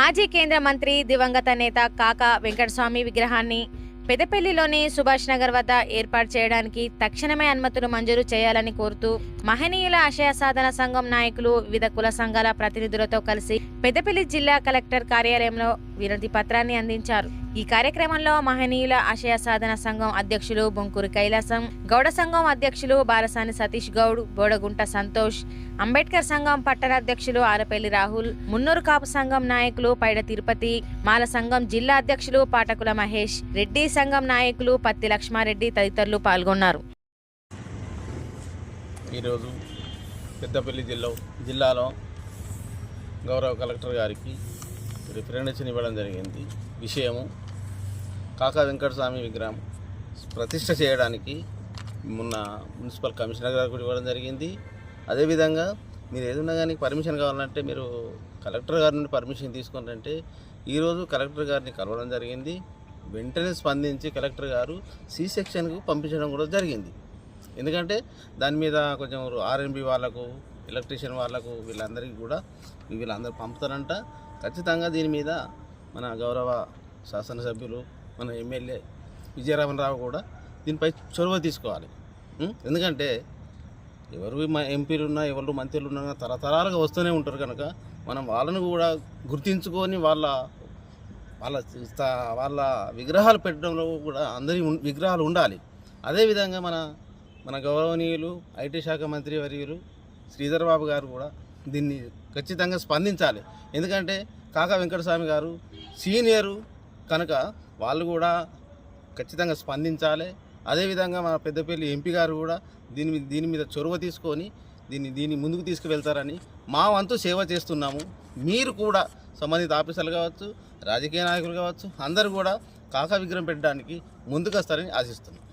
మాజీ కేంద్ర మంత్రి దివంగత నేత కాకా వెంకటస్వామి విగ్రహాన్ని పెదపల్లిలోని సుభాష్ నగర్ వద్ద ఏర్పాటు చేయడానికి తక్షణమే అనుమతులు మంజూరు చేయాలని కోరుతూ మహనీయుల ఆశయ సాధన సంఘం నాయకులు వివిధ కుల సంఘాల ప్రతినిధులతో కలిసి పెదపల్లి జిల్లా కలెక్టర్ కార్యాలయంలో వినతి పత్రాన్ని అందించారు. ఈ కార్యక్రమంలో మహనీయుల ఆశయ సాధన సంఘం అధ్యక్షులు బొంకూరు కైలాసం గౌడ సంఘం అధ్యక్షులు బాలసాని సతీష్ గౌడ్ బోడగుంట సంతోష్ అంబేద్కర్ సంఘం పట్టణ అధ్యక్షులు ఆరపల్లి రాహుల్ మున్నూరు కాపు సంఘం నాయకులు పైడ తిరుపతి మాల సంఘం జిల్లా అధ్యక్షులు పాటకుల మహేష్ రెడ్డి సంఘం నాయకులు పత్తి లక్ష్మారెడ్డి తదితరులు పాల్గొన్నారు. ఈరోజు పెద్దపల్లి జిల్లా జిల్లాలో గౌరవ కలెక్టర్ గారికి రిప్రజెంటేషన్ ఇవ్వడం జరిగింది. విషయము కాకా వెంకటస్వామి విగ్రహం ప్రతిష్ట చేయడానికి మొన్న మున్సిపల్ కమిషనర్ గారు కూడా ఇవ్వడం జరిగింది. అదేవిధంగా మీరు ఏదన్నా కానీ పర్మిషన్ కావాలంటే మీరు కలెక్టర్ గారి నుండి పర్మిషన్ తీసుకున్నారంటే ఈరోజు కలెక్టర్ గారిని కలవడం జరిగింది. వెంటనే స్పందించి కలెక్టర్ గారు సి సెక్షన్కు పంపించడం కూడా జరిగింది. ఎందుకంటే దాని మీద కొంచెం ఆర్ఎన్బి వాళ్ళకు ఎలక్ట్రీషియన్ వాళ్ళకు వీళ్ళందరికీ కూడా వీళ్ళందరూ పంపుతారంట. ఖచ్చితంగా దీని మీద మన గౌరవ శాసనసభ్యులు మన ఎమ్మెల్యే విజయరామరావు కూడా దీనిపై చొరవ తీసుకోవాలి. ఎందుకంటే ఎవరు మా ఎంపీలు ఉన్నా ఎవరు మంత్రులు ఉన్నా తరతరాలుగా వస్తూనే ఉంటారు కనుక మనం వాళ్ళను కూడా గుర్తించుకొని వాళ్ళ వాళ్ళ వాళ్ళ విగ్రహాలు పెట్టడంలో కూడా అందరి విగ్రహాలు ఉండాలి. అదేవిధంగా మన మన గౌరవనీయులు ఐటీ శాఖ మంత్రి వర్యులు శ్రీధర్ బాబు గారు కూడా దీన్ని ఖచ్చితంగా స్పందించాలి. ఎందుకంటే కాకా వెంకటస్వామి గారు సీనియరు కనుక వాళ్ళు కూడా ఖచ్చితంగా స్పందించాలి. అదేవిధంగా మన పెద్దపల్లి ఎంపీ గారు కూడా దీని మీద దీని మీద చొరవ తీసుకొని దీన్ని దీన్ని ముందుకు తీసుకువెళ్తారని మా వంతు సేవ చేస్తున్నాము. మీరు కూడా సంబంధిత ఆఫీసర్లు కావచ్చు రాజకీయ నాయకులు కావచ్చు అందరూ కూడా కాకా విగ్రహం పెట్టడానికి ముందుకు వస్తారని ఆశిస్తున్నాం.